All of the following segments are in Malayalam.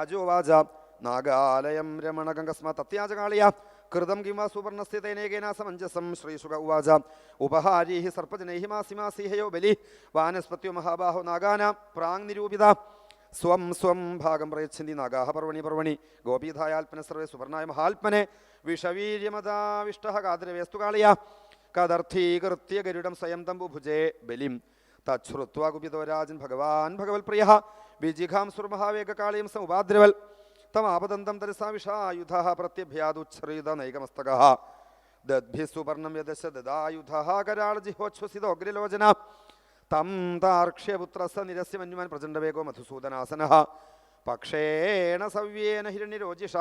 രാജോവാച. നാഗാലയം രമണഗംഗസ്മ തത്യാജകാളിയ. കൃതം കിമ സുവർണസ്ഥിതേനേകേന സമഞ്ജസം ശ്രീസുഖ ഉവാച. ഉപഹാരീഹി സർപ്പജനൈ മാസിമാസിഹയോ ബലി. വാനസ്പത്യോ മഹാബാഹോ നാഗാന. പ്രാങ് നിരൂപിത. സ്വം സ്വം ഭാഗം പ്രയച്ഛന്തി നാഗാഹ പർവണി പർവണി. ഗോപീധായാൽപ്പന സർവേ സുവർണായ മഹാത്മനെ വിഷവീര്യമതാവിഷ്ട കാദ്രവേസ്തു കാളിയ. കദർത്ഥീകൃത്യ ഗരുഡം സ്വയം തമ്പു ഭുജേ ബലിം. തച്ഛ്രുത്വാ കുപിതോ രാജൻ ഭഗവാൻ ഭഗവത്പ്രിയ വിജിഘാംസുർമഹാവേഗകാളിയും സമുപാദ്രവൽ തമാപദന്തം തരസാവിഷായുധ പ്രത്യഭ്യാദുച്ഛ്രിത നൈകമസ്തക. ദദ്ഭിസുവർണം യദശ ദദായുധ കരാളജിഹോച്ഛ്വസിതോഗ്രലോചന തം താർക്ഷ്യപുത്രസ നിരസ്യ മന്യുമാൻ പ്രചണ്ഡവേഗോ മധുസൂദനാസന. പക്ഷേണ സവ്യേന ഹിരണ്യരോജിഷ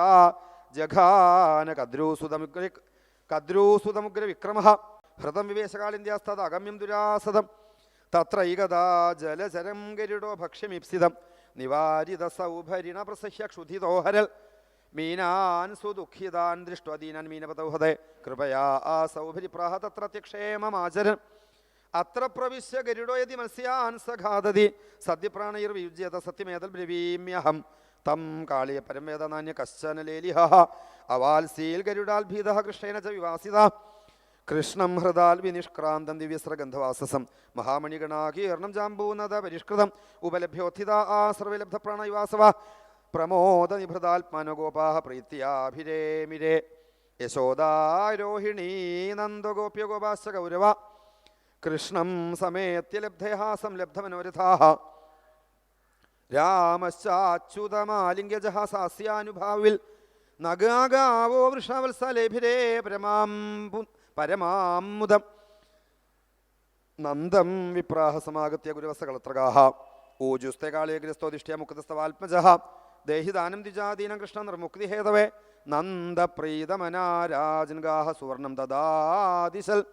ജഘാന കദ്രൂസുതമുഗ്ര കദ്രൂസുതമുഗ്ര വിക്രമ ഹൃതം വിവേശകാളിന്ത്യാസ്തത് അഗമ്യം ദുരാസതം തത്രൈകദാ ജലചരം ഗരുഡോ ഭക്ഷ്യമിപ്സിതം. നിവാരിത സൗഭരിണ പ്രസഹ്യ ക്ഷുധിതോഹരൽ. മീനാൻ സുദുഃഖിതാൻ ദൃഷ്ടീനാൻ മീനപതൗഹതേ കൃപയാ ആ സൗഭരി പ്രാഹ തത്ര ത്യക്ഷേമമാചരൻ. അത്ര പ്രവിശ്യ ഗരുഡോ യതി മത്സ്യാൻ സഘാതതി സദ്യപ്രാണൈർവിയുജ്യത സത്യമേതൽ ബ്രവീമ്യഹം. തം കാളിയ പരമേതനാന്യ കശ്ചന ലേലിഹ അവാൽസീൽ ഗരുഡാൽ ഭീത കൃഷ്ണേന ച വിവാസിത. കൃഷ്ണം ഹൃദാൽ വിനിഷ്ക്രാന്തം ദിവ്യസ്രഗന്ധവാസസം. മഹാമണിഗണാകീർണം ജാമ്പൂനത പരിഷ്കൃതം. ഉപലഭ്യോത്ഥിത ആ സർവലബ്ധ പ്രണയവാസവ പ്രമോദ നിഭൃതാത്മാനോ ഗോപാഹ പ്രീത്യാഭിരേമിരേ. യശോദാരോഹിണീ നന്ദഗോപ്യ ഗോപാശ്ച ഗൗരവ കൃഷ്ണം സമേത്യ ലബ്ധമനോരഥാ ലബ്ധമനോരഥാഹ. രാമശ്ചാച്യുതമാലിംഗ്യജഹാസാസ്യാനുഭാവിൽ നഗാഗാവോ വൃഷാവത്സലേഭിരേ. പരമാം പരമാമുദം. നന്ദം വിപ്രാഹ സമാഗത്യ ഗുരുവസകളത്രകാഹ. ഊജുസ്തെ കാളയഗ്രസ്തോദിഷ്ട്യ മുക്തസ്തവാത്മജ ദേഹിദാനം ദ്വിജാദീനം കൃഷ്ണ നിർമുക്തിഹേതവേ. നന്ദപ്രീതമനാരാജൻഗാഹ സുവർണം ദദാദിശൽ.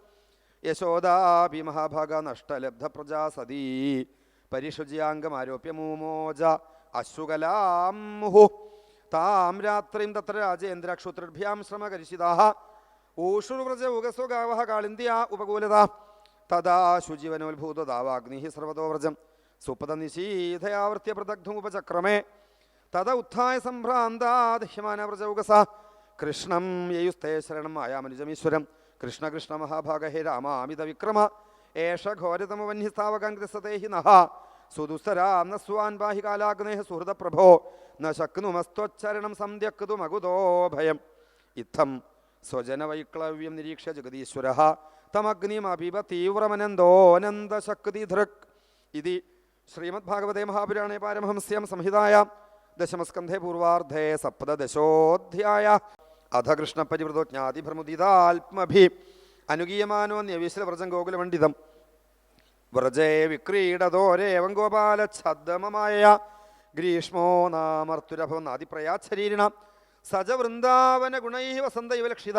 യശോദാപി മഹാഭാഗ നഷ്ടലബ്ധ പ്രജാ സതീ പരിഷുജ്യാംഗമാരോപ്യ മൂമോജ അശ്രുകലാം മുഹു താം രാത്രിം തത്ര രാജേന്ദ്രക്ഷുത്രഭ്യാം ശ്രമകരിഷിതാഹ ഊഷുർവ്രജ ഉഗസോ ഗാവഹ കാളിന്ത്യ ഉപകൂലത. തദാ ശുചിവനോത്ഭൂതദാവാഗ്നി സർവതോ വ്രജം സുപദ നിശീധയാവൃത്യ പൃഥഗ്ധുമുപചക്രമേ തദ ഉത്ഥായ സംഭ്രാന്താദ്ഹ്യമാന ഉഗസ കൃഷ്ണം യയുസ്തേ ശരണം മായാമനുജമീശ്വരം. കൃഷ്ണ കൃഷ്ണ മഹാഭാഗ ഹേ രാമാമിത വിക്രമ ഏഷ ഘോരതമവന്യസ്ഥാവകാൻ ഗ്രസതേ ഹി നഹ. സുദുസ്തരാം നസ്വാൻ ബാഹി കാലാഗ്നേഹ സുഹൃതപ്രഭോ. ന ശക്നുമസ്ത്വച്ചരണം സന്ധ്യക്തുമകുതോ ഭയം ഇത്തം സ്വജനവൈക്ലവ്യം നിരീക്ഷ ജഗദീശ്വര. തമഗ്നിമപിബ തീവ്രമനന്തോനന്ദശക്തിധൃക് ഇതി ശ്രീമദ്ഭാഗവതേ മഹാപുരാണേ പാരമഹംസ്യം സംഹിതായ ദശമസ്കന്ധേ പൂർവാർദ്ധേ സപ്തദശോധ്യായ. അധ കൃഷ്ണപരിവൃതോ അനുഗീയമാനോ വ്രജം ഗോകുലമണ്ഡിതം വ്രജേ വിക്രീഡതോരേവം ഗോപാലച്ഛദ്മമായ ഗ്രീഷ്മോ നാമർത്തുരഭവനാദിപ്രയാച്ഛരീരിണ സജ വൃന്ദാവന ഗുണൈ വസന്ത ഇവലക്ഷിത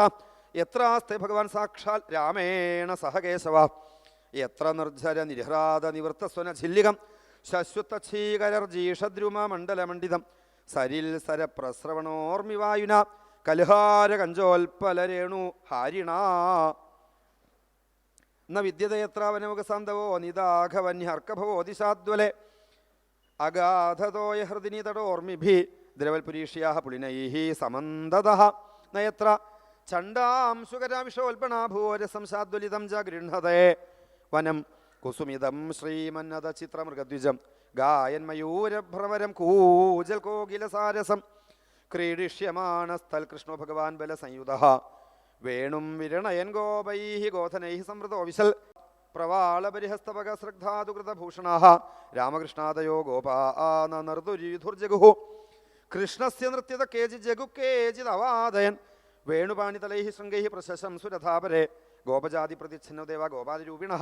എത്രാസ്തെ ഭഗവാൻ സാക്ഷാൽ രാമേണ സഹകേശവ. എത്ര നിർജര സ്വന നിവൃത്തസ്വന ഛില്ലികം. ശശ്വത്തീകരർജീഷദ്രുമ മണ്ഡലമണ്ഡിതം സരിൽ സര സരപ്രസ്രവണോർമിവായുന. കലുഹാര കഞ്ചോൽപ്പലരേണു ഹാരിണ. ന വിദ്യതയത്രാവനമുഖസാന്തവോ നിദാഘവന്യർക്കഭവോ ദിശാദ്വലെ. അഗാധതോയ ഹൃദിനി തടോർമിഭി. ദ്രവൽപുരീഷ്യാ പുളിനൈः സമന്തത നയത്ര. ചണ്ടാംശുകരാവിഷോൽപണാഭൂരസം ശാദ്വലിതം ച വനം കുസുമിതം ശ്രീമന്നത ചിത്രമൃഗദ്വിജം. ഗായൻ മയൂരഭ്രമരം കൂജൽ കോകിലസാരസം. ക്രീഡിഷ്യമാണസ്ഥൽ കൃഷ്ണോ ഭഗവാൻ ബലസംയുത വേണും വിരണയൻ ഗോപൈ ഗോധനൈ സമൃതോ വിശൽ. പ്രവാളപരിഹസ്തപകശ്രദ്ധാതുകൃതഭൂഷണ രാമകൃഷ്ണാദയോ ഗോപാ ഗോപാനർദുരിധുർജഗുഹു കൃഷ്ണസ്യ നൃത്യത കേചി ജഗു കേചിത് അവാദയൻ വേണുപാണിതലൈ ശൃംഗൈ പ്രശസം സുരഥാപരെ. ഗോപജാതി പ്രതിച്ഛന്നദേവ ഗോപാതിരൂപിണ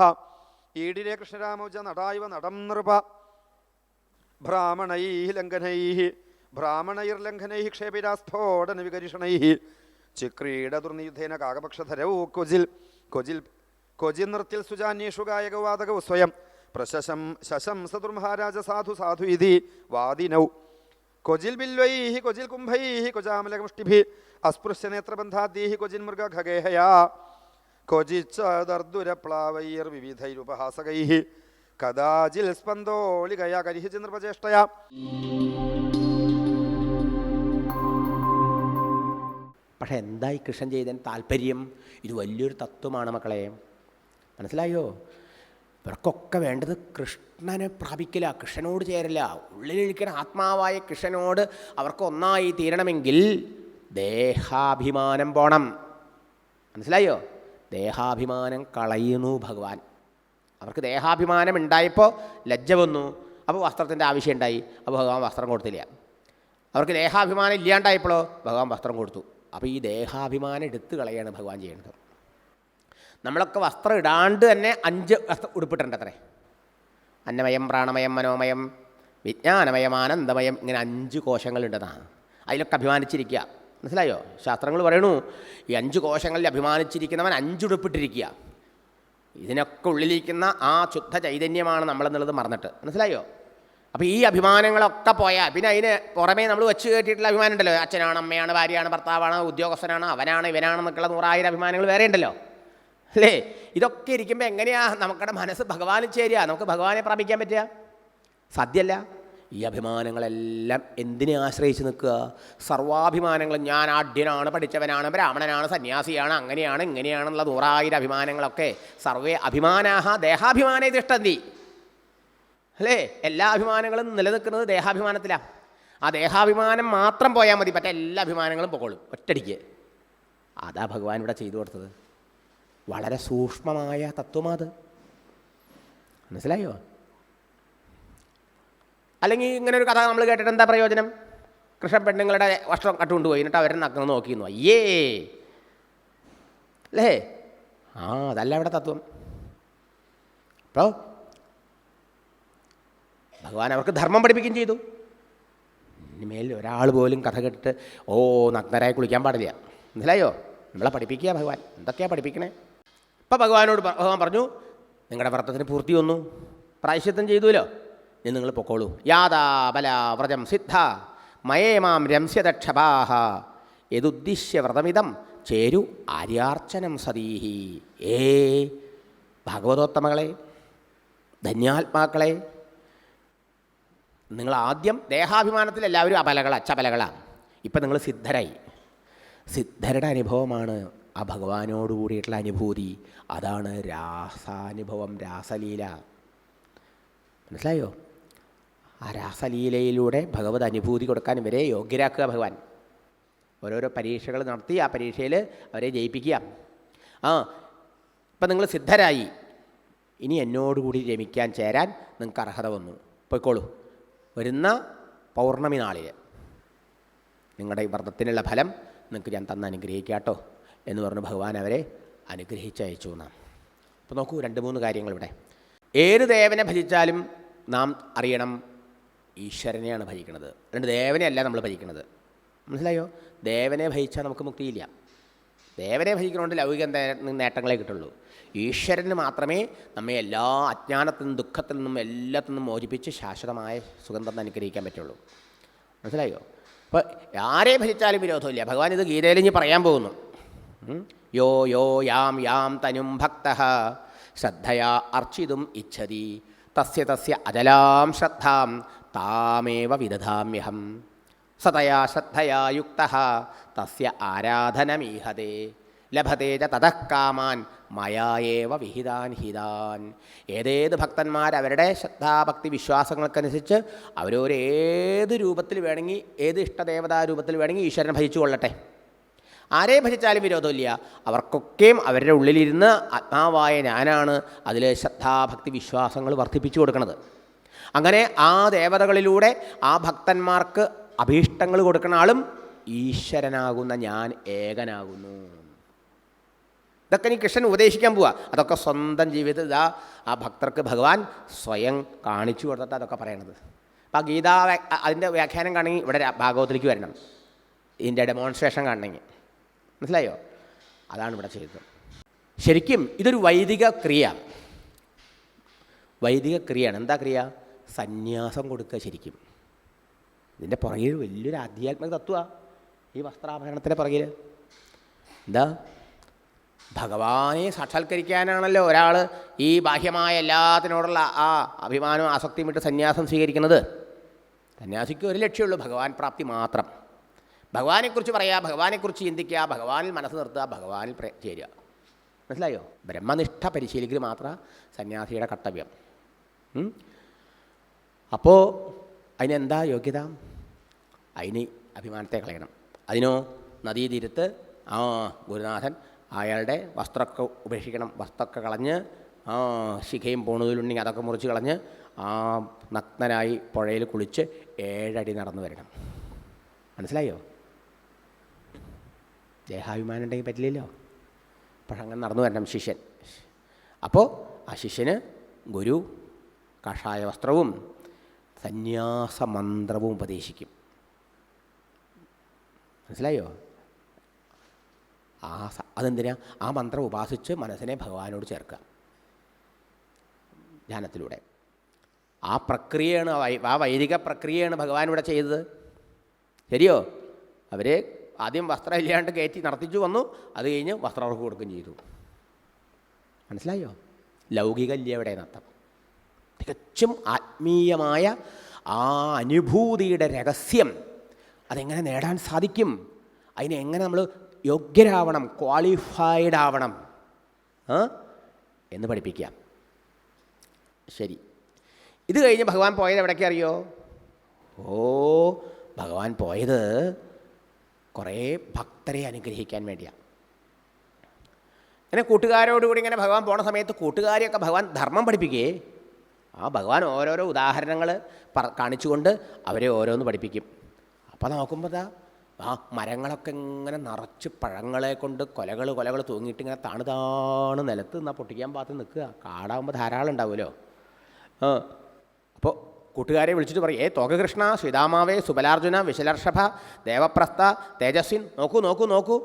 ഈടിലെ കൃഷ്ണരാമോജ നടായിവ നടം നൃപ. ബ്രാഹ്മണൈ ലംഘനൈ ഭ്രാമണൈർലംഘനൈ ക്ഷേപിരാസ്ഫോടന വികരിഷണൈ ചിക്രീഡതുർനിയുദ്ധേന കാകപക്ഷധരവു കൊജിൽ. കൊജിൽ കൊജിൽ നൃത്തിൽ സുജാന്യേഷു ഗായകവാദകൗ സ്വയം. പ്രശശം ശശംസതുർമഹാരാജ സാധു സാധു ഇതി. വാദിനൗ. കൊജിൽ ബില്വൈഹി കൊജിൽ കുംഭൈഹി കൊജാമലകമുഷ്ടിഭി അസ്പൃശ്യ നേത്രബന്ധാദീഹി കൊജിൻ മൃഗ ഖഗേഹയാ കൊജിച്ചർദുരപ്ലാവൈർ വിവിധൈരുപഹാസകൈഹി കഥാചിൽ സ്പന്ദോളികയാ കരിഹിച്ച് നിർവചേഷ്ടയാ. പക്ഷെ എന്തായി കൃഷ്ണൻ ചെയ്തതിന് താല്പര്യം ഇത് വലിയൊരു തത്വമാണ് മക്കളെ. മനസ്സിലായോ? ഇവർക്കൊക്കെ വേണ്ടത് കൃഷ്ണനെ പ്രാപിക്കില്ല കൃഷ്ണനോട് ചേരില്ല ഉള്ളിലിരിക്കുന്ന ആത്മാവായ കൃഷ്ണനോട് അവർക്ക് ഒന്നായി തീരണമെങ്കിൽ ദേഹാഭിമാനം പോണം. മനസ്സിലായോ? ദേഹാഭിമാനം കളയുന്നു ഭഗവാൻ. അവർക്ക് ദേഹാഭിമാനം ഉണ്ടായപ്പോൾ ലജ്ജ വന്നു. അപ്പോൾ വസ്ത്രത്തിന്റെ ആവശ്യം ഉണ്ടായി. അപ്പോൾ ഭഗവാൻ വസ്ത്രം കൊടുത്തില്ല. അവർക്ക് ദേഹാഭിമാനം ഇല്ലാണ്ടായപ്പോഴോ ഭഗവാൻ വസ്ത്രം കൊടുത്തു. അപ്പോൾ ഈ ദേഹാഭിമാനം എടുത്തു കളയാണ് ഭഗവാൻ ചെയ്യുന്നത് നമ്മളൊക്കെ വസ്ത്രം ഇടാണ്ട് തന്നെ അഞ്ച് വസ്ത്രം ഉടുപ്പിട്ടുണ്ട് അത്രേ. അന്നമയം പ്രാണമയം മനോമയം വിജ്ഞാനമയം ആനന്ദമയം ഇങ്ങനെ അഞ്ച് കോശങ്ങളുണ്ടെന്നാണ് അതിലൊക്കെ അഭിമാനിച്ചിരിക്കുക. മനസ്സിലായോ? ശാസ്ത്രങ്ങൾ പറയണു ഈ അഞ്ച് കോശങ്ങളിൽ അഭിമാനിച്ചിരിക്കുന്നവൻ അഞ്ചുടുപ്പിട്ടിരിക്കുക ഇതിനൊക്കെ ഉള്ളിലിരിക്കുന്ന ആ ശുദ്ധ ചൈതന്യമാണ് നമ്മളെന്നുള്ളത് മറന്നിട്ട്. മനസ്സിലായോ? അപ്പോൾ ഈ അഭിമാനങ്ങളൊക്കെ പോയാൽ പിന്നെ അതിന് പുറമേ നമ്മൾ വെച്ച് കയറ്റിയിട്ടുള്ള അഭിമാനം ഉണ്ടല്ലോ. അച്ഛനാണ് അമ്മയാണ് ഭാര്യയാണ് ഭർത്താവാണ് ഉദ്യോഗസ്ഥനാണ് അവനാണ് ഇവനാണെന്നൊക്കെയുള്ള നൂറായിരം അഭിമാനങ്ങൾ വേറെ ഉണ്ടല്ലോ. അല്ലേ? ഇതൊക്കെ ഇരിക്കുമ്പോൾ എങ്ങനെയാ നമുക്കുടെ മനസ്സ് ഭഗവാനിൽ ചേരുക? നമുക്ക് ഭഗവാനെ പ്രാപിക്കാൻ പറ്റുക? സാധ്യമല്ല ഈ അഭിമാനങ്ങളെല്ലാം എന്തിനെ ആശ്രയിച്ച് നിൽക്കുക? സർവാഭിമാനങ്ങൾ ഞാൻ ആഢ്യനാണ് പഠിച്ചവനാണ് ബ്രാഹ്മണനാണ് സന്യാസിയാണ് അങ്ങനെയാണ് ഇങ്ങനെയാണെന്നുള്ള നൂറായിരം അഭിമാനങ്ങളൊക്കെ സർവേ അഭിമാനാഹ ദേഹാഭിമാനേ തിഷ്ടന്തി. അല്ലേ? എല്ലാ അഭിമാനങ്ങളും നിലനിൽക്കുന്നത് ദേഹാഭിമാനത്തിലാണ് ആ ദേഹാഭിമാനം മാത്രം പോയാൽ മതി മറ്റേ എല്ലാ അഭിമാനങ്ങളും പൊക്കോളും. ഒറ്റടിക്ക് അതാ ഭഗവാൻ ഇവിടെ ചെയ്തു കൊടുത്തത്. വളരെ സൂക്ഷ്മമായ തത്വമാത് മനസ്സിലായോ? അല്ലെങ്കിൽ ഇങ്ങനെ ഒരു കഥ നമ്മൾ കേട്ടിട്ട് എന്താ പ്രയോജനം? കൃഷ്ണ പെണ്ണുങ്ങളുടെ വസ്ത്രം കട്ടുകൊണ്ടുപോയി. എന്നിട്ട് അവരെ നഗ്നം നോക്കിയിരുന്നു അയ്യേ! അല്ലേ? ആ അതല്ല അവിടെ തത്വം. അപ്പോൾ ഭഗവാൻ അവർക്ക് ധർമ്മം പഠിപ്പിക്കുകയും ചെയ്തു. ഇനിമേൽ ഒരാൾ പോലും കഥ കേട്ടിട്ട് ഓ നഗ്നരായി കുളിക്കാൻ പാടില്ല. മനസ്സിലായോ? നമ്മളെ പഠിപ്പിക്കുക ഭഗവാൻ. എന്തൊക്കെയാണ് പഠിപ്പിക്കണേ? ഇപ്പം ഭഗവാനോട് ഭഗവാൻ പറഞ്ഞു നിങ്ങളുടെ വ്രതത്തിന് പൂർത്തി വന്നു. പ്രായശ്യത്വം ചെയ്തുല്ലോ ഇനി നിങ്ങൾ പൊക്കോളൂ. യാതാ ബല വ്രജം സിദ്ധ. മയേമാം രംസ്യദക്ഷപാഹ യതുദ്ദിശ്യ വ്രതമിതം. ചേരു ആര്യാർച്ചനം സതീഹി. ഏ ഭാഗവതോത്തമകളെ ധന്യാത്മാക്കളെ നിങ്ങൾ ആദ്യം ദേഹാഭിമാനത്തിൽ എല്ലാവരും അപലകള ചപലകളാണ് ഇപ്പം നിങ്ങൾ സിദ്ധരായി. സിദ്ധരുടെ അനുഭവമാണ് ആ ഭഗവാനോട് കൂടിയിട്ടുള്ള അനുഭൂതി. അതാണ് രാസാനുഭവം രാസലീല. മനസ്സിലായോ? ആ രാസലീലയിലൂടെ ഭഗവത് അനുഭൂതി കൊടുക്കാൻ ഇവരെ യോഗ്യരാക്കുക ഭഗവാൻ. ഓരോരോ പരീക്ഷകൾ നടത്തി ആ പരീക്ഷയിൽ അവരെ ജയിപ്പിക്കുക. ആ ഇപ്പം നിങ്ങൾ സിദ്ധരായി. ഇനി എന്നോടുകൂടി രമിക്കാൻ ചേരാൻ നിങ്ങൾക്ക് അർഹത വന്നു. പോയിക്കോളൂ. വരുന്ന പൗർണമി നാളിൽ നിങ്ങളുടെ ഈ വ്രതത്തിനുള്ള ഫലം നിങ്ങൾക്ക് ഞാൻ തന്ന് അനുഗ്രഹിക്കാട്ടോ എന്ന് പറഞ്ഞ് ഭഗവാൻ അവരെ അനുഗ്രഹിച്ചയച്ചു നാം അപ്പോൾ നോക്കൂ രണ്ട് മൂന്ന് കാര്യങ്ങൾ ഇവിടെ ഏത് ദേവനെ ഭജിച്ചാലും നാം അറിയണം ഈശ്വരനെയാണ് ഭജിക്കുന്നത്. രണ്ട് ദേവനെയല്ല നമ്മൾ ഭജിക്കുന്നത്. മനസ്സിലായോ? ദേവനെ ഭജിച്ചാൽ നമുക്ക് മുക്തിയില്ല. ദേവനെ ഭജിക്കുന്നതുകൊണ്ട് ലൗകിക നേട്ടങ്ങളെ കിട്ടുള്ളൂ. ഈശ്വരന് മാത്രമേ നമ്മെ എല്ലാ അജ്ഞാനത്തിൽ നിന്നും ദുഃഖത്തിൽ നിന്നും എല്ലാത്തിൽ നിന്നും മോചിപ്പിച്ച് ശാശ്വതമായ സുഗന്ധം അനുഗ്രഹിക്കാൻ പറ്റുള്ളൂ. മനസ്സിലായോ? അപ്പോൾ ആരെ ഭജിച്ചാലും വിരോധമില്ല. ഭഗവാൻ ഇത് ഗീതയിൽ ഇനി പറയാൻ പോകുന്നു. യോ യോ യാം യാം തനും ഭക്ത. ശ്രദ്ധയാ അർച്ചിതും ഇച്ഛതി. തസ്യ തസ്യ അജലാം ശ്രദ്ധാം. താമേവ വിദധാമ്യഹം. സതയാ ശ്രദ്ധയാ യുക്ത. തസ്യ ആരാധനമീഹതേ. ലഭത്തെ ച തതഃ കാമാൻ. മയായേവ വിഹിതാൻ ഹിതാൻ. ഏതേത് ഭക്തന്മാർ അവരുടെ ശ്രദ്ധാഭക്തി വിശ്വാസങ്ങൾക്കനുസരിച്ച് അവരോരേത് രൂപത്തിൽ വേണമെങ്കിൽ ഏത് ഇഷ്ടദേവതാ രൂപത്തിൽ വേണമെങ്കിൽ ഈശ്വരനെ ഭജിച്ചു കൊള്ളട്ടെ. ആരെ ഭജിച്ചാലും വിരോധമില്ല. അവർക്കൊക്കെയും അവരുടെ ഉള്ളിലിരുന്ന് ആത്മാവായ ഞാനാണ് അതിൽ ശ്രദ്ധാഭക്തി വിശ്വാസങ്ങൾ വർദ്ധിപ്പിച്ചു കൊടുക്കുന്നത്. അങ്ങനെ ആ ദേവതകളിലൂടെ ആ ഭക്തന്മാർക്ക് അഭീഷ്ടങ്ങൾ കൊടുക്കുന്ന ആളും ഈശ്വരനാകുന്ന ഞാൻ ഏകനാകുന്നു. ഇതൊക്കെ ഇനി കൃഷ്ണൻ ഉപദേശിക്കാൻ പോവുക അതൊക്കെ സ്വന്തം ജീവിതത്തിൽ ഇതാ ആ ഭക്തർക്ക് ഭഗവാൻ സ്വയം കാണിച്ചു കൊടുത്തിട്ട് അതൊക്കെ പറയണത്. അപ്പോൾ ഗീതാ അതിന്റെ വ്യാഖ്യാനം കാണണമെങ്കിൽ ഇവിടെ ഭാഗവതത്തിലേക്ക് വരണം. ഇതിന്റെ ഡെമോൺസ്ട്രേഷൻ കാണണമെങ്കിൽ. മനസ്സിലായോ? അതാണ് ഇവിടെ ചെയ്തത്. ശരിക്കും ഇതൊരു വൈദിക ക്രിയ. വൈദിക ക്രിയയാണ്. എന്താ ക്രിയ? സന്യാസം കൊടുക്കുക ശരിക്കും. ഇതിന്റെ പുറകിൽ വലിയൊരു ആധ്യാത്മിക തത്വമാണ് ഈ വസ്ത്രാഭരണത്തിന്റെ പുറകിൽ. എന്താ? ഭഗവാനെ സാക്ഷാത്കരിക്കാനാണല്ലോ ഒരാൾ ഈ ബാഹ്യമായ എല്ലാത്തിനോടുള്ള ആ അഭിമാനവും ആസക്തിയും വിട്ട് സന്യാസം സ്വീകരിക്കുന്നത്. സന്യാസിക്ക് ഒരു ലക്ഷ്യമുള്ളൂ ഭഗവാൻ പ്രാപ്തി മാത്രം. ഭഗവാനെക്കുറിച്ച് പറയുക ഭഗവാനെക്കുറിച്ച് ചിന്തിക്കുക ഭഗവാനിൽ മനസ്സ് നിർത്തുക ഭഗവാനിൽ ചേരുക. മനസ്സിലായോ? ബ്രഹ്മനിഷ്ഠ പരിശീലിക്കൽ മാത്രം സന്യാസിയുടെ കർത്തവ്യം? അപ്പോൾ അതിനെന്താ യോഗ്യത? അതിന് അഭിമാനത്തെ കളയണം. അതിനോ നദീതീരത്ത് ആ ഗുരുനാഥൻ അയാളുടെ വസ്ത്രമൊക്കെ ഉപേക്ഷിക്കണം. വസ്ത്രമൊക്കെ കളഞ്ഞ് ആ ശിഖയും പോണതിലുണ്ടെങ്കിൽ അതൊക്കെ മുറിച്ച് കളഞ്ഞ് ആ നഗ്നനായി പുഴയിൽ കുളിച്ച് ഏഴടി നടന്നു വരണം. മനസ്സിലായോ? ദേഹാഭിമാനം ഉണ്ടെങ്കിൽ പറ്റില്ലല്ലോ. പക്ഷെ അങ്ങനെ നടന്നു വരണം ശിഷ്യൻ. അപ്പോൾ ആ ശിഷ്യന് ഗുരു കഷായ വസ്ത്രവും സന്യാസമന്ത്രവും ഉപദേശിക്കും. മനസ്സിലായോ? ആ അതെന്തിനാ? ആ മന്ത്രം ഉപാസിച്ച് മനസ്സിനെ ഭഗവാനോട് ചേർക്കുക. ധ്യാനത്തിലൂടെ. ആ പ്രക്രിയയാണ് ആ വൈദിക പ്രക്രിയയാണ് ഭഗവാൻ ഇവിടെ ചെയ്തത്. ശരിയോ? അവർ ആദ്യം വസ്ത്രം ഇല്ലാണ്ട് കയറ്റി നടത്തിച്ചു വന്നു. അത് കഴിഞ്ഞ് വസ്ത്രം അവർക്ക് കൊടുക്കുകയും ചെയ്തു. മനസ്സിലായോ? ലൗകികല്യ ഇവിടെ നത്തം തികച്ചും ആത്മീയമായ ആ അനുഭൂതിയുടെ രഹസ്യം അതെങ്ങനെ നേടാൻ സാധിക്കും? അതിനെ എങ്ങനെ നമ്മൾ യോഗ്യരാവണം? ക്വാളിഫൈഡ് ആവണം? എന്ന് പഠിപ്പിക്കാം. ശരി. ഇത് കഴിഞ്ഞ് ഭഗവാൻ പോയത് എവിടേക്ക് അറിയോ? ഓ ഭഗവാൻ പോയത് കുറേ ഭക്തരെ അനുഗ്രഹിക്കാൻ വേണ്ടിയാണ് അങ്ങനെ കൂട്ടുകാരോടുകൂടി ഇങ്ങനെ ഭഗവാൻ പോണ സമയത്ത് കൂട്ടുകാരെയൊക്കെ ഭഗവാൻ ധർമ്മം പഠിപ്പിക്കുകയെ ആ ഭഗവാൻ ഓരോരോ ഉദാഹരണങ്ങൾ പറ കാണിച്ചുകൊണ്ട് അവരെ ഓരോന്ന് പഠിപ്പിക്കും. അപ്പോൾ നോക്കുമ്പോൾ ആ മരങ്ങളൊക്കെ ഇങ്ങനെ നിറച്ച് പഴങ്ങളെ കൊണ്ട് കൊലകൾ കൊലകൾ തൂങ്ങിയിട്ട് ഇങ്ങനെ താണ് താണ് നിലത്ത് നിന്നാൽ പൊട്ടിക്കാൻ പാത്ത് നിൽക്കുക. കാടാകുമ്പോൾ ധാരാളം ഉണ്ടാവുമല്ലോ. അപ്പോൾ കൂട്ടുകാരെ വിളിച്ചിട്ട് പറയും ഏ തോകകൃഷ്ണ ശ്രീതാമാവേ സുബലാർജുന വിശലർഷഭ ദേവപ്രസ്ഥ തേജസ്വിൻ നോക്കൂ നോക്കൂ നോക്കൂ.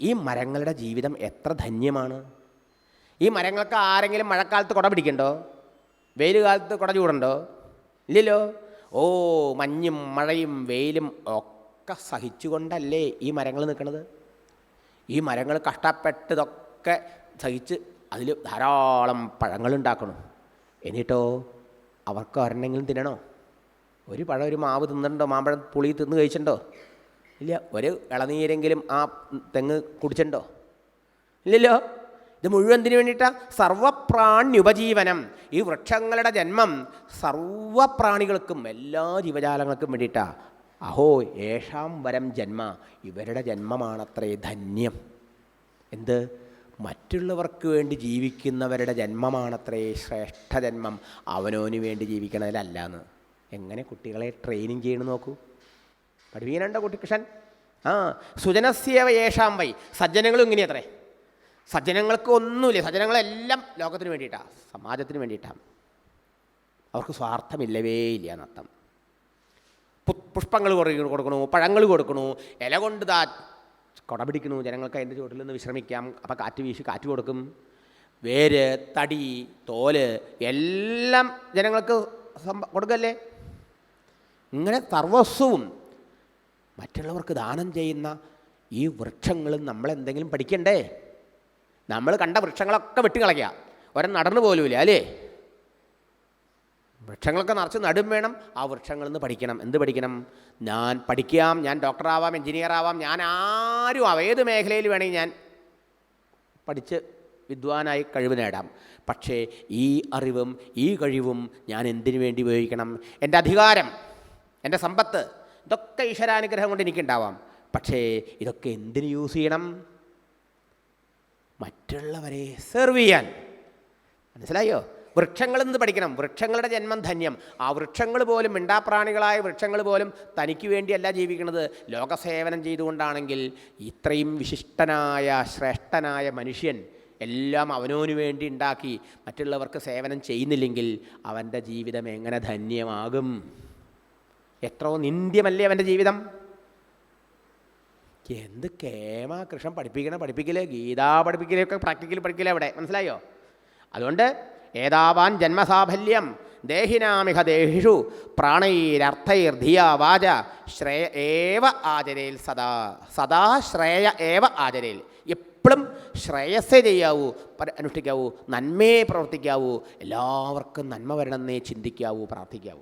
ഈ മരങ്ങളുടെ ജീവിതം എത്ര ധന്യമാണ്. ഈ മരങ്ങൾക്ക് ആരെങ്കിലും മഴക്കാലത്ത് കുട പിടിക്കണ്ടോ? വെയിൽ കാലത്ത് കുട ചൂടുണ്ടോ? ഇല്ലല്ലോ. ഓ മഞ്ഞും മഴയും വെയിലും ഒക്കെ സഹിച്ചുകൊണ്ടല്ലേ ഈ മരങ്ങൾ നിൽക്കുന്നത്? ഈ മരങ്ങൾ കഷ്ടപ്പെട്ടതൊക്കെ സഹിച്ച് അതിൽ ധാരാളം പഴങ്ങളുണ്ടാക്കണം. എന്നിട്ടോ? അവർക്ക് ഒരെണ്ണെങ്കിലും തിന്നണോ? ഒരു പഴം ഒരു മാവ് തിന്നിട്ടുണ്ടോ മാമ്പഴം പുളി തിന്ന് കഴിച്ചിട്ടുണ്ടോ ഇല്ല. ഒരു ഇളനീരെങ്കിലും ആ തെങ്ങ് കുടിച്ചിട്ടുണ്ടോ ഇല്ലല്ലോ. ഇത് മുഴുവൻ എന്തിനു വേണ്ടിയിട്ടാണ് സർവപ്രാണ്യുപജീവനം. ഈ വൃക്ഷങ്ങളുടെ ജന്മം സർവപ്രാണികൾക്കും എല്ലാ ജീവജാലങ്ങൾക്കും വേണ്ടിയിട്ടാണ് അഹോ ഏഷാം വരം ജന്മ. ഇവരുടെ ജന്മമാണത്രേ ധന്യം. എന്ത്? മറ്റുള്ളവർക്ക് വേണ്ടി ജീവിക്കുന്നവരുടെ ജന്മമാണത്രേ ശ്രേഷ്ഠ ജന്മം. അവനോന് വേണ്ടി ജീവിക്കണതിലല്ല എന്ന് എങ്ങനെ കുട്ടികളെ ട്രെയിനിങ് ചെയ്യണം നോക്കൂ? പഠിപ്പിക്കാനുണ്ടോ കുട്ടികൃഷ്ണൻ ആ സുജനസ്യവ യേഷാം വൈ. സജ്ജനങ്ങളും ഇങ്ങനെയത്രേ. സജ്ജനങ്ങൾക്ക് ഒന്നുമില്ല? സജ്ജനങ്ങളെല്ലാം ലോകത്തിന് വേണ്ടിയിട്ടാണ് സമാജത്തിന് വേണ്ടിയിട്ടാണ് അവർക്ക് സ്വാർത്ഥമില്ലവേ ഇല്ല എന്നർത്ഥം പുഷ്പങ്ങൾ കൊടു- കൊടുക്കണു പഴങ്ങൾ കൊടുക്കണു ഇല കൊണ്ട് താ കുട പിടിക്കുന്നു ജനങ്ങൾക്ക് അതിന്റെ ചുവട്ടിൽ നിന്ന് വിശ്രമിക്കാം അപ്പോൾ കാറ്റ് വീശി കാറ്റ് കൊടുക്കും. വേര് തടി തോൽ എല്ലാം ജനങ്ങൾക്ക് കൊടുക്കല്ലേ? ഇങ്ങനെ സർവസ്വവും മറ്റുള്ളവർക്ക് ദാനം ചെയ്യുന്ന ഈ വൃക്ഷങ്ങളും നമ്മളെന്തെങ്കിലും പഠിക്കണ്ടേ? നമ്മൾ കണ്ട വൃക്ഷങ്ങളൊക്കെ വെട്ടിക്കളയ്ക്കുക. ഒരെണ്ണം നടന്നു പോലുമില്ല അല്ലേ? വൃക്ഷങ്ങളൊക്കെ നിറച്ച് നടും വേണം. ആ വൃക്ഷങ്ങളിൽ നിന്ന് പഠിക്കണം. എന്ത് പഠിക്കണം? ഞാൻ പഠിക്കാം. ഞാൻ ഡോക്ടറാവാം എഞ്ചിനീയർ ആവാം. ഞാൻ ആരും ആവാം. ഏത് മേഖലയിൽ വേണമെങ്കിൽ ഞാൻ പഠിച്ച് വിദ്വാനായി കഴിവ് നേടാം. പക്ഷേ ഈ അറിവും ഈ കഴിവും ഞാൻ എന്തിനു വേണ്ടി ഉപയോഗിക്കണം? എന്റെ അധികാരം എന്റെ സമ്പത്ത് ഇതൊക്കെ ഈശ്വരാനുഗ്രഹം കൊണ്ട് എനിക്കുണ്ടാവാം. പക്ഷേ ഇതൊക്കെ എന്തിനു യൂസ് ചെയ്യണം? മറ്റുള്ളവരെ സെർവ് ചെയ്യാൻ. മനസ്സിലായോ? വൃക്ഷങ്ങളിൽ നിന്ന് പഠിക്കണം. വൃക്ഷങ്ങളുടെ ജന്മം ധന്യം. ആ വൃക്ഷങ്ങൾ പോലും മിണ്ടാപ്രാണികളായ വൃക്ഷങ്ങൾ പോലും തനിക്ക് വേണ്ടിയല്ല ജീവിക്കുന്നത്. ലോകസേവനം ചെയ്തുകൊണ്ടാണെങ്കിൽ ഇത്രയും വിശിഷ്ടനായ ശ്രേഷ്ഠനായ മനുഷ്യൻ എല്ലാം അവനോനു വേണ്ടി ഉണ്ടാക്കി മറ്റുള്ളവർക്ക് സേവനം ചെയ്യുന്നില്ലെങ്കിൽ അവന്റെ ജീവിതം എങ്ങനെ ധന്യമാകും? എത്രോ നിന്ദ്യമല്ലേ അവന്റെ ജീവിതം? എന്ത് കേമാ കൃഷ്ണൻ പഠിപ്പിക്കണ പഠിപ്പിക്കലേ? ഗീതാ പഠിപ്പിക്കലൊക്കെ പ്രാക്ടിക്കൽ പഠിക്കലേ അവിടെ. മനസ്സിലായോ? അതുകൊണ്ട് ഏതാവാൻ ജന്മസാഫല്യം? ദേഹിനാമിഹ ദേഹിഷു. പ്രാണൈരർത്ഥൈർ ധിയ വാച. ശ്രേയ ഏവ ആചരയിൽ സദാ. സദാ ശ്രേയ ഏവ ആചരയിൽ എപ്പോഴും ശ്രേയസ്സേ ചെയ്യാവൂ അനുഷ്ഠിക്കാവൂ നന്മയെ പ്രവർത്തിക്കാവൂ എല്ലാവർക്കും നന്മ വരണമെന്നേ ചിന്തിക്കാവൂ പ്രാർത്ഥിക്കാവൂ.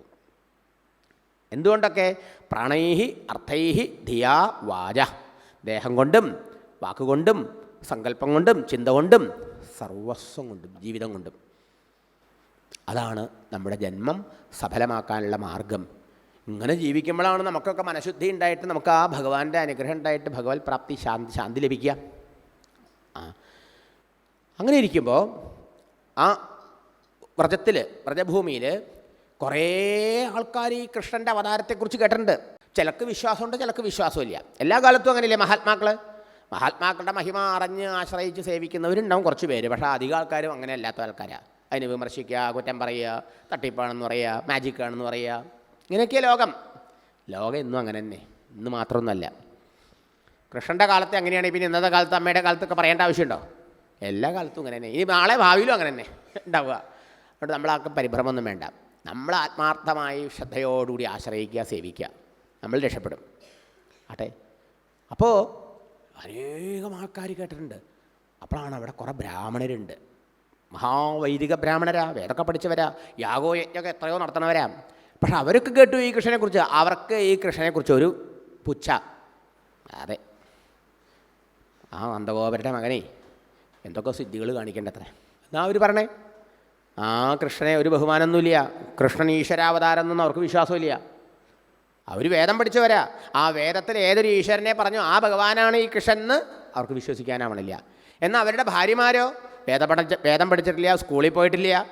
എന്തുകൊണ്ടൊക്കെ? പ്രാണൈഹി അർത്ഥൈഹി ധിയാ വാച. ദേഹം കൊണ്ടും വാക്കുകൊണ്ടും സങ്കല്പം കൊണ്ടും ചിന്ത കൊണ്ടും സർവസ്വം കൊണ്ടും ജീവിതം കൊണ്ടും. അതാണ് നമ്മുടെ ജന്മം സഫലമാക്കാനുള്ള മാർഗം. ഇങ്ങനെ ജീവിക്കുമ്പോഴാണ് നമുക്കൊക്കെ മനഃശുദ്ധി ഉണ്ടായിട്ട് നമുക്ക് ആ ഭഗവാന്റെ അനുഗ്രഹം ഉണ്ടായിട്ട് ഭഗവത് പ്രാപ്തി ശാന്തി ശാന്തി ലഭിക്കുക. ആ. അങ്ങനെ ഇരിക്കുമ്പോൾ ആ വ്രജത്തിൽ വ്രജഭൂമിയിൽ കുറേ ആൾക്കാർ ഈ കൃഷ്ണന്റെ അവതാരത്തെക്കുറിച്ച് കേട്ടിട്ടുണ്ട്. ചിലക്ക് വിശ്വാസമുണ്ട് ചിലക്ക് വിശ്വാസമില്ല എല്ലാ കാലത്തും അങ്ങനെയല്ലേ മഹാത്മാക്കൾ മഹാത്മാക്കളുടെ മഹിമ അറിഞ്ഞ് ആശ്രയിച്ച് സേവിക്കുന്നവരുണ്ടാവും കുറച്ച് പേര് പക്ഷേ അധികം ആൾക്കാരും അങ്ങനെ അല്ലാത്ത ആൾക്കാരാണ് അതിന് വിമർശിക്കുക കുറ്റം പറയുക തട്ടിപ്പാണെന്ന് പറയുക മാജിക് ആണെന്ന് പറയുക. ഇങ്ങനെയൊക്കെയാണ് ലോകം. ലോകം ഇന്നും അങ്ങനെ തന്നെ. ഇന്ന് മാത്രമൊന്നുമല്ല. കൃഷ്ണന്റെ കാലത്ത് അങ്ങനെയാണ് പിന്നെ ഇന്നത്തെ കാലത്ത് അമ്മയുടെ കാലത്തൊക്കെ പറയേണ്ട ആവശ്യമുണ്ടോ? എല്ലാ കാലത്തും അങ്ങനെ തന്നെ. ഇനി നാളെ ഭാവിയിലും അങ്ങനെ തന്നെ ഉണ്ടാവുക. അതുകൊണ്ട് നമ്മളാർക്കും പരിഭ്രമൊന്നും വേണ്ട. നമ്മൾ ആത്മാർത്ഥമായി ശ്രദ്ധയോടുകൂടി ആശ്രയിക്കുക സേവിക്കുക. നമ്മൾ രക്ഷപ്പെടും. ആട്ടെ. അപ്പോൾ അനേകം ആൾക്കാർ കേട്ടിട്ടുണ്ട്. അപ്പോഴാണ് അവിടെ കുറേ ബ്രാഹ്മണരുണ്ട്. മഹാവൈദിക ബ്രാഹ്മണരാ വേദമൊക്കെ പഠിച്ചവരാ യാഗോ യജ്ഞമൊക്കെ എത്രയോ നടത്തണവരാ. പക്ഷെ അവരൊക്കെ കേട്ടു ഈ കൃഷ്ണനെക്കുറിച്ച് അവർക്ക് ഈ കൃഷ്ണനെക്കുറിച്ച് ഒരു പുച്ഛ. അതെ. ആ നന്ദഗോപരുടെ മകനെ എന്തൊക്കെ സിദ്ധികൾ കാണിക്കേണ്ടത്ര. എന്നാ അവർ പറഞ്ഞേ? ആ കൃഷ്ണനെ ഒരു ബഹുമാനമൊന്നുമില്ല കൃഷ്ണൻ ഈശ്വരാവതാരം എന്നൊന്നും അവർക്ക് വിശ്വാസമില്ല. അവർ വേദം പഠിച്ചവരാ. ആ വേദത്തിൽ ഏതൊരു ഈശ്വരനെ പറഞ്ഞു ആ ഭഗവാനാണ് ഈ കൃഷ്ണൻ എന്ന് അവർക്ക് വിശ്വസിക്കാനാവണില്ല. എന്നാൽ അവരുടെ ഭാര്യമാരോ? വേദ പഠിച്ച വേദം പഠിച്ചിട്ടില്ല സ്കൂളിൽ പോയിട്ടില്ല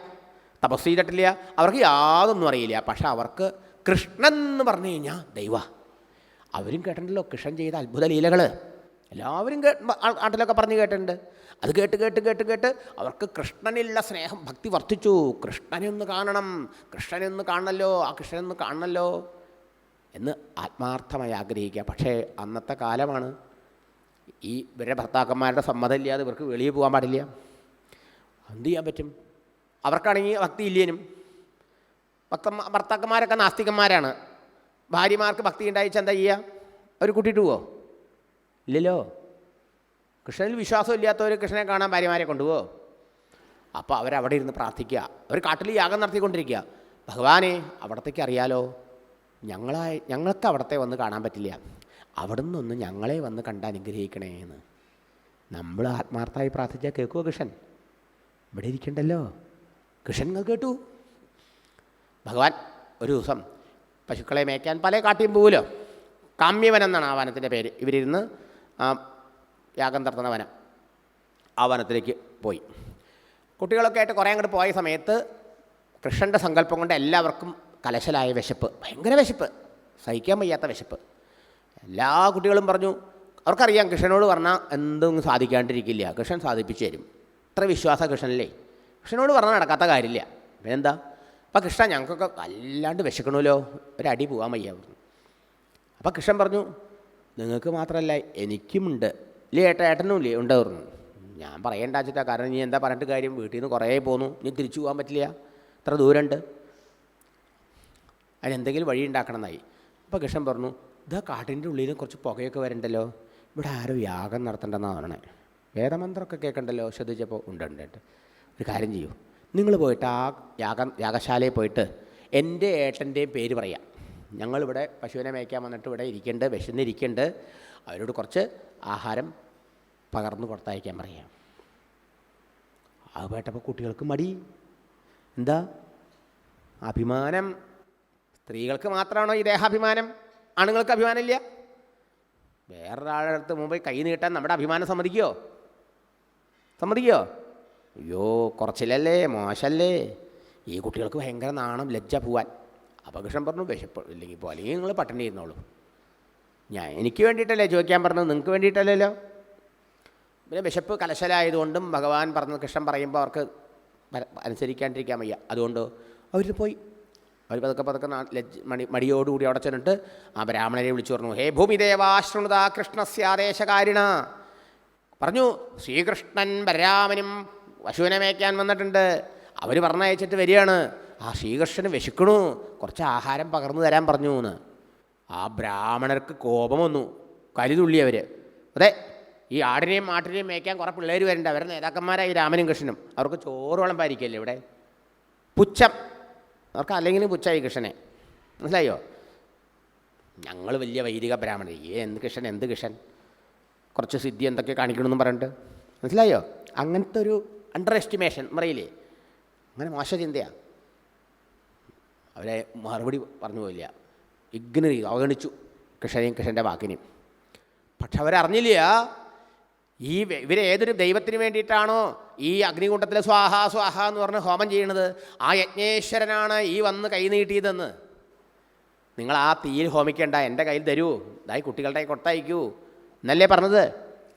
തപസ് ചെയ്തിട്ടില്ല അവർക്ക് യാതൊന്നും അറിയില്ല. പക്ഷെ അവർക്ക് കൃഷ്ണൻ എന്ന് പറഞ്ഞു കഴിഞ്ഞാൽ ദൈവ. അവരും കേട്ടിട്ടുണ്ടല്ലോ കൃഷ്ണൻ ചെയ്ത അത്ഭുത ലീലകൾ എല്ലാവരും കേ നാട്ടിലൊക്കെ പറഞ്ഞു കേട്ടിട്ടുണ്ട്. അത് കേട്ട് കേട്ട് കേട്ട് കേട്ട് അവർക്ക് കൃഷ്ണനിലുള്ള സ്നേഹം ഭക്തി വർദ്ധിച്ചു. കൃഷ്ണനൊന്ന് കാണണം. കൃഷ്ണനൊന്ന് കാണണല്ലോ. ആ കൃഷ്ണനൊന്ന് കാണണല്ലോ എന്ന് ആത്മാർത്ഥമായി ആഗ്രഹിക്കുക. പക്ഷേ അന്നത്തെ കാലമാണ് ഈ ഇവരുടെ ഭർത്താക്കന്മാരുടെ സമ്മതമില്ലാതെ ഇവർക്ക് വെളിയിൽ പോകാൻ പാടില്ല. എന്ത് ചെയ്യാൻ പറ്റും? അവർക്കാണെങ്കിൽ ഭക്തി ഇല്ലേനും. ഭക്ത ഭർത്താക്കന്മാരൊക്കെ നാസ്തികന്മാരാണ്. ഭാര്യമാർക്ക് ഭക്തി ഉണ്ടായിച്ച് എന്താ ചെയ്യുക അവർ കൂട്ടിയിട്ട് പോവോ? ഇല്ലല്ലോ. കൃഷ്ണനിൽ വിശ്വാസം ഇല്ലാത്തവർ കൃഷ്ണനെ കാണാൻ ഭാര്യമാരെ കൊണ്ടുപോകോ അപ്പോൾ അവരവിടെ ഇരുന്ന് പ്രാർത്ഥിക്കുക. അവർ കാട്ടിൽ യാഗം നടത്തിക്കൊണ്ടിരിക്കുക. ഭഗവാനെ അവിടത്തേക്ക് അറിയാലോ. ഞങ്ങളായി ഞങ്ങൾക്ക് അവിടത്തെ വന്ന് കാണാൻ പറ്റില്ല. അവിടെ നിന്നൊന്ന് ഞങ്ങളെ വന്ന് കണ്ട് അനുഗ്രഹിക്കണേ എന്ന് നമ്മൾ ആത്മാർത്ഥമായി പ്രാർത്ഥിച്ചാൽ കേൾക്കുമോ കൃഷ്ണൻ? ഇവിടെ ഇരിക്കണ്ടല്ലോ. കൃഷ്ണൻ കേട്ടു. ഭഗവാൻ ഒരു ദിവസം പശുക്കളെ മേയ്ക്കാൻ പല കാട്ടിയും പോവുമല്ലോ കാമ്യവനം എന്നാണ് ആ വനത്തിന്റെ പേര്. ഇവരിരുന്ന് ആ യാഗം നടത്തുന്ന വനം. ആ വനത്തിലേക്ക് പോയി. കുട്ടികളൊക്കെ ആയിട്ട് കുറേ അങ്ങോട്ട് പോയ സമയത്ത് കൃഷ്ണന്റെ സങ്കല്പം കൊണ്ട് എല്ലാവർക്കും കലശലായ വിശപ്പ്. ഭയങ്കര വിശപ്പ്. സഹിക്കാൻ വയ്യാത്ത വിശപ്പ്. എല്ലാ കുട്ടികളും പറഞ്ഞു അവർക്കറിയാം കൃഷ്ണനോട് പറഞ്ഞാൽ എന്തും സാധിക്കാണ്ടിരിക്കില്ല. കൃഷ്ണൻ സാധിപ്പിച്ചു തരും. അത്ര വിശ്വാസ കൃഷ്ണനല്ലേ കൃഷ്ണനോട് പറഞ്ഞാൽ നടക്കാത്ത കാര്യമില്ല. പിന്നെന്താ? അപ്പം കൃഷ്ണ ഞങ്ങൾക്കൊക്കെ വല്ലാണ്ട് വിശക്കണമല്ലോ. ഒരടി പോകാൻ വയ്യ അപ്പം കൃഷ്ണൻ പറഞ്ഞു നിങ്ങൾക്ക് മാത്രമല്ല എനിക്കുമുണ്ട്. ഇല്ലേ ഏട്ട ഏട്ടനും ഇല്ലേ ഉണ്ട് പറഞ്ഞു ഞാൻ പറയേണ്ട വെച്ചിട്ടാ കാരണം നീ എന്താ പറഞ്ഞിട്ട് കാര്യം? വീട്ടിൽ നിന്ന് കുറേ പോന്നു. നീ തിരിച്ചു പോകാൻ പറ്റില്ല. ഇത്ര ദൂരമുണ്ട്. അതിനെന്തെങ്കിലും വഴി ഉണ്ടാക്കണം എന്നായി അപ്പോൾ കൃഷ്ണൻ പറഞ്ഞു ഇതാ കാട്ടിന്റെ ഉള്ളിൽ കുറച്ച് പുകയൊക്കെ വരണ്ടല്ലോ. ഇവിടെ ആരോ യാഗം നടത്തണ്ടെന്നാണ് പറയണേ വേദമന്ത്രമൊക്കെ കേൾക്കണ്ടല്ലോ? ശ്രദ്ധിച്ചപ്പോൾ ഉണ്ട് ഒരു കാര്യം ചെയ്യൂ. നിങ്ങൾ പോയിട്ട് ആ യാഗം യാഗശാലയിൽ പോയിട്ട് എന്റെ ഏട്ടന്റെയും പേര് പറയാം. ഞങ്ങളിവിടെ പശുവിനെ മേയ്ക്കാൻ വന്നിട്ട് ഇവിടെ ഇരിക്കേണ്ട വിശന്നിരിക്കേണ്ട. അവരോട് കുറച്ച് ആഹാരം പകർന്നു കൊടുത്തയക്കാൻ പറയാം. അത് കേട്ടപ്പോൾ കുട്ടികൾക്ക് മടി. എന്താ? അഭിമാനം. സ്ത്രീകൾക്ക് മാത്രമാണോ ഈ ദേഹാഭിമാനം? ആണുങ്ങൾക്ക് അഭിമാനമില്ല? വേറൊരാളുടെ അടുത്ത് മുമ്പ് കൈ നീട്ടാൻ നമ്മുടെ അഭിമാനം സമ്മതിക്കുമോ സമ്മതിക്കുമോ അയ്യോ കുറച്ചിലല്ലേ മോശമല്ലേ ഈ കുട്ടികൾക്ക് ഭയങ്കര നാണം ലജ്ജ പോവാൻ. അപകൃഷ്ണം പറഞ്ഞു വിശപ്പ് ഇല്ലെങ്കിൽ ഇപ്പോൾ അല്ലെങ്കിൽ നിങ്ങൾ പട്ടണി ഇരുന്നോളൂ. ഞാൻ എനിക്ക് വേണ്ടിയിട്ടല്ലേ ചോദിക്കാൻ പറഞ്ഞത്? നിങ്ങൾക്ക് വേണ്ടിയിട്ടല്ലല്ലോ? പിന്നെ വിശപ്പ് കലശലായതുകൊണ്ടും ഭഗവാൻ പറഞ്ഞ കൃഷ്ണൻ പറയുമ്പോൾ അവർക്ക് അനുസരിക്കാണ്ടിരിക്കാൻ വയ്യ. അതുകൊണ്ട് അവർ പോയി. അവർ പതുക്കെ പതുക്കെ ലജ്ജ മണി മടിയോടുകൂടി അവിടെ ചെന്നിട്ട് ആ ബ്രാഹ്മണരെ വിളിച്ചു പറഞ്ഞു ഹേ ഭൂമിദേവാശ്രണുത കൃഷ്ണസ്യാദേശകാരിണ പറഞ്ഞു ശ്രീകൃഷ്ണൻ ബലരാമനും പശുവിനെ മേയ്ക്കാൻ വന്നിട്ടുണ്ട്. അവർ പറഞ്ഞയച്ചിട്ട് വരികയാണ്. ആ ശ്രീകൃഷ്ണന് വിശക്കണു. കുറച്ച് ആഹാരം പകർന്നു തരാൻ പറഞ്ഞു എന്ന് ആ ബ്രാഹ്മണർക്ക് കോപം വന്നു. കരുതുള്ളി അവർ അതെ ഈ ആടിനെയും ആട്ടിനെയും മേയ്ക്കാൻ കുറേ പിള്ളേർ വരുന്നുണ്ട്. അവരുടെ നേതാക്കന്മാരായി രാമനും കൃഷ്ണനും. അവർക്ക് ചോറ് വിളമ്പായിരിക്കല്ലേ ഇവിടെ? പുച്ഛം. അവർക്ക് അല്ലെങ്കിലും പുച്ഛമായി കൃഷ്ണനെ. മനസ്സിലായോ? ഞങ്ങൾ വലിയ വൈദിക ബ്രാഹ്മണർ എന്ത് കൃഷ്ണൻ എന്ത് കൃഷ്ണൻ? കുറച്ച് സിദ്ധി എന്തൊക്കെ കാണിക്കണമെന്നും പറഞ്ഞിട്ട്. മനസ്സിലായോ? അങ്ങനത്തെ ഒരു അണ്ടർ എസ്റ്റിമേഷൻ പറയില്ലേ അങ്ങനെ മോശ ചിന്തയാണ് അവരെ മറുപടി പറഞ്ഞു പോയില്ല. ചെയ്തു അവഗണിച്ചു കൃഷ്ണനെയും കൃഷ്ണന്റെ വാക്കിനെയും. പക്ഷെ അവരറിഞ്ഞില്ല ഈ ഇവരേതൊരു ദൈവത്തിന് വേണ്ടിയിട്ടാണോ ഈ അഗ്നികൂട്ടത്തിലെ സ്വാഹ സ്വാഹ എന്ന് പറഞ്ഞ് ഹോമം ചെയ്യണത് ആ യജ്ഞേശ്വരനാണ് ഈ വന്ന് കൈ നീട്ടിയതെന്ന്. നിങ്ങൾ ആ തീയിൽ ഹോമിക്കേണ്ട എന്റെ കയ്യിൽ തരൂ. ഇതായി കുട്ടികളുടെ കൊട്ടയക്കൂ എന്നല്ലേ പറഞ്ഞത്?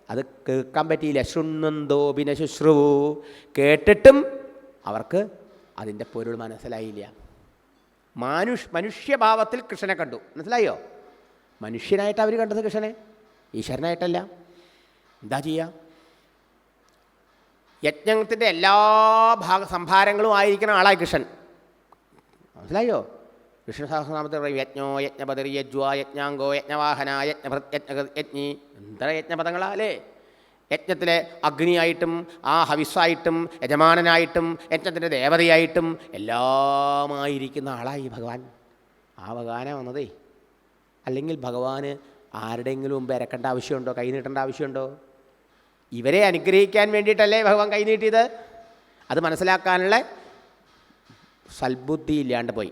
അത് കേൾക്കാൻ പറ്റിയില്ല. ശൃണ്ണന്തോ പിന്നെ ശുശ്രുവു കേട്ടിട്ടും അവർക്ക് അതിന്റെ പൊരുൾ മനസ്സിലായില്ല. മാനുഷ് മനുഷ്യഭാവത്തിൽ കൃഷ്ണനെ കണ്ടു. മനസ്സിലായോ? മനുഷ്യനായിട്ട് അവർ കണ്ടത് കൃഷ്ണനെ. ഈശ്വരനായിട്ടല്ല. എന്താ ചെയ്യുക യജ്ഞത്തിന്റെ എല്ലാ ഭാഗ സംഭാരങ്ങളും ആയിരിക്കണം ആളായി കൃഷ്ണൻ. മനസ്സിലായോ? വിഷ്ണു സഹസ്രനാമത്തിൽ പറയും യജ്ഞോ യജ്ഞപതിരി യജ്വ യജ്ഞാംഗോ യജ്ഞവാഹന യജ്ഞഭൃത് യജ്ഞ യജ്ഞി എന്താ യജ്ഞപദങ്ങളാ യജ്ഞത്തിലെ അഗ്നിയായിട്ടും ആ ഹവിസ്സായിട്ടും യജമാനനായിട്ടും യജ്ഞത്തിന്റെ ദേവതയായിട്ടും എല്ലാമായിരിക്കുന്ന ആളായി ഭഗവാൻ. ആ ഭഗവാനെ വന്നതേ. അല്ലെങ്കിൽ ഭഗവാന് ആരുടെയെങ്കിലും മുമ്പ് ഇരക്കേണ്ട ആവശ്യമുണ്ടോ? കൈ നീട്ടേണ്ട ആവശ്യമുണ്ടോ? ഇവരെ അനുഗ്രഹിക്കാൻ വേണ്ടിയിട്ടല്ലേ ഭഗവാൻ കൈ നീട്ടിയത്? അത് മനസ്സിലാക്കാനുള്ള സൽബുദ്ധി ഇല്ലാണ്ട് പോയി.